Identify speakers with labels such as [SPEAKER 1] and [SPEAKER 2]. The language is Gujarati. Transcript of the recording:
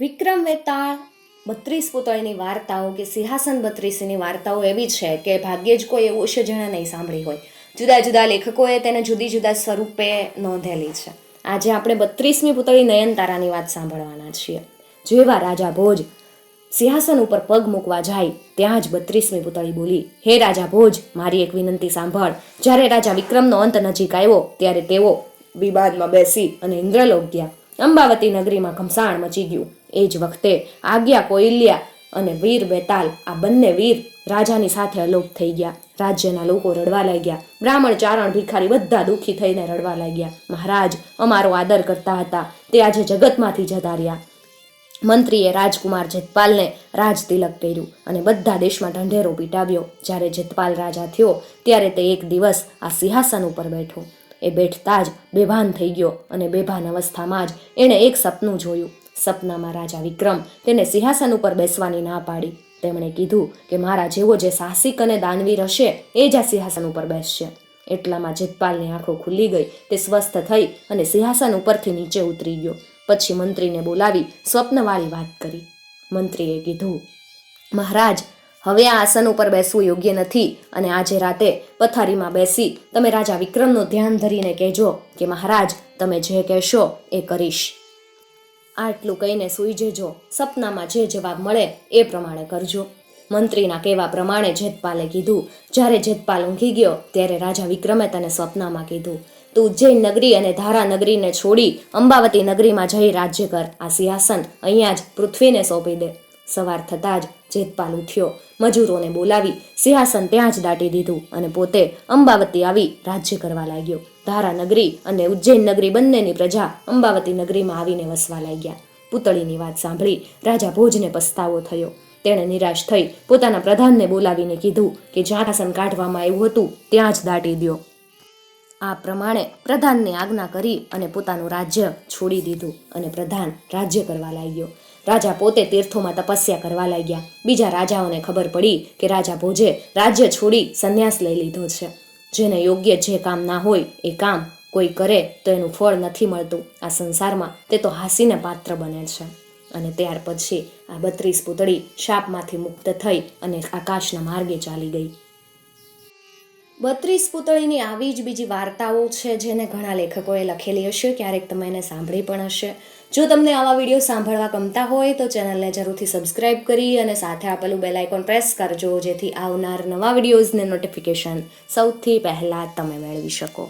[SPEAKER 1] વિક્રમ વેતાળ બત્રીસ પુતળીની વાર્તાઓ કે સિંહાસન બત્રીસની વાર્તાઓ એવી છે કે ભાગ્યે જ કોઈ એવું છે જેણે નહીં સાંભળી હોય. જુદા જુદા લેખકોએ તેને જુદી જુદા સ્વરૂપે નોંધેલી છે. આજે આપણે બત્રીસમી પુતળી નયનતારાની વાત સાંભળવાના છીએ. જેવા રાજા ભોજ સિંહાસન ઉપર પગ મૂકવા જાય, ત્યાં જ બત્રીસમી પુતળી બોલી, હે રાજા ભોજ, મારી એક વિનંતી સાંભળ. જ્યારે રાજા વિક્રમનો અંત નજીક આવ્યો, ત્યારે તેઓ વિવાદમાં બેસી અને ઇન્દ્રલોક ગયા. અંબાવતી નગરીમાં ઘમસાણ મચી ગયું. એ જ વખતે આજ્ઞા કોઈલ્યા અને વીર બેતાલ આ બંને વીર રાજાની સાથે અલોપ થઈ ગયા. રાજ્યના લોકો રડવા લાગ્યા. બ્રાહ્મણ ચારણ ભિખારી બધા દુઃખી થઈને રડવા લાગ્યા. મહારાજ અમારો આદર કરતા હતા. તે આજે જગતમાંથી જતા રહ્યા મંત્રીએ રાજકુમાર જેતપાલને રાજ તિલક કર્યું અને બધા દેશમાં ઢંઢેરો પીટાવ્યો. જ્યારે જેતપાલ રાજા થયો, ત્યારે તે એક દિવસ આ સિંહાસન ઉપર બેઠો. એ બેઠતા જ બેભાન થઈ ગયો અને બેભાન અવસ્થામાં જ એણે એક સપનું જોયું. સપનામાં રાજા વિક્રમ તેને સિંહાસન ઉપર બેસવાની ના પાડી. તેમણે કીધું કે મારા જેવો જે સાહસિક અને દાનવીર હશે, એ જ આ સિંહાસન ઉપર બેસશે. એટલામાં જીતપાલની આંખો ખુલ્લી ગઈ, તે સ્વસ્થ થઈ અને સિંહાસન ઉપરથી નીચે ઉતરી ગયો. પછી મંત્રીને બોલાવી સ્વપ્નવાળી વાત કરી. મંત્રીએ કીધું, મહારાજ હવે આ આસન ઉપર બેસવું યોગ્ય નથી અને આજે રાતે પથારીમાં બેસી તમે રાજા વિક્રમનું ધ્યાન ધરીને કહેજો કે મહારાજ, તમે જે કહેશો એ કરીશ. આટલું કહીને સૂઈ જજો. સપનામાં જે જવાબ મળે એ પ્રમાણે કરજો. મંત્રીના કહેવા પ્રમાણે જેતપાલે કીધું, જ્યારે જેતપાલ ઊંઘી ગયો ત્યારે રાજા વિક્રમે તને સ્વપ્નમાં કીધું, તું ઉજ્જૈન નગરી અને ધારા નગરીને છોડી અંબાવતી નગરીમાં જઈ રાજ્ય કર. આ સિંહાસન અહીંયા જ પૃથ્વીને સોંપી દે. સવાર થતાં જ જેતપાલ ઉઠ્યો મજૂરોને બોલાવી સિંહાસન ત્યાં જ દાટી દીધું અને પોતે અંબાવતી આવી રાજ્ય કરવા લાગ્યો. ધારા નગરી અને ઉજ્જૈન નગરી બંનેની પ્રજા અંબાવતી નગરીમાં આવીને વસવા લાગ્યા. પૂતળીની વાત સાંભળી રાજા ભોજને પસ્તાવો થયો. તેણે નિરાશ થઈ પોતાના પ્રધાનને બોલાવીને કીધું કે જ્યાં આસન કાઢવામાં આવ્યું હતું, ત્યાં જ દાટી દ્યો. આ પ્રમાણે પ્રધાનને આજ્ઞા કરી અને પોતાનું રાજ્ય છોડી દીધું અને પ્રધાન રાજ્ય કરવા લાગ્યો. રાજા પોતે તીર્થોમાં તપસ્યા કરવા લાગ્યા. બીજા રાજાઓને ખબર પડી કે રાજા ભોજે રાજ્ય છોડી સંન્યાસ લઈ લીધો છે. જેને યોગ્ય જે કામ ના હોય એ કામ કોઈ કરે તો એનું ફળ નથી મળતું. આ સંસારમાં તે તો હાસીને પાત્ર બને છે. અને ત્યાર પછી આ બત્રીસ પૂતળી શાપમાંથી મુક્ત થઈ અને આકાશના માર્ગે ચાલી ગઈ. બત્રીસ પૂતળીની આવી જ બીજી વાર્તાઓ છે જેને ઘણા લેખકોએ લખેલી હશે, ક્યારેક તમે એને સાંભળી પણ હશે. જો તમને આવા વીડિયો સાંભળવા ગમતા હોય તો ચેનલને જરૂરથી સબસ્ક્રાઇબ કરી અને સાથે આપેલું બેલ આઇકોન પ્રેસ કરજો, જેથી આવનાર નવા વિડીયોઝને નોટિફિકેશન સૌથી પહેલાં તમે મેળવી શકો.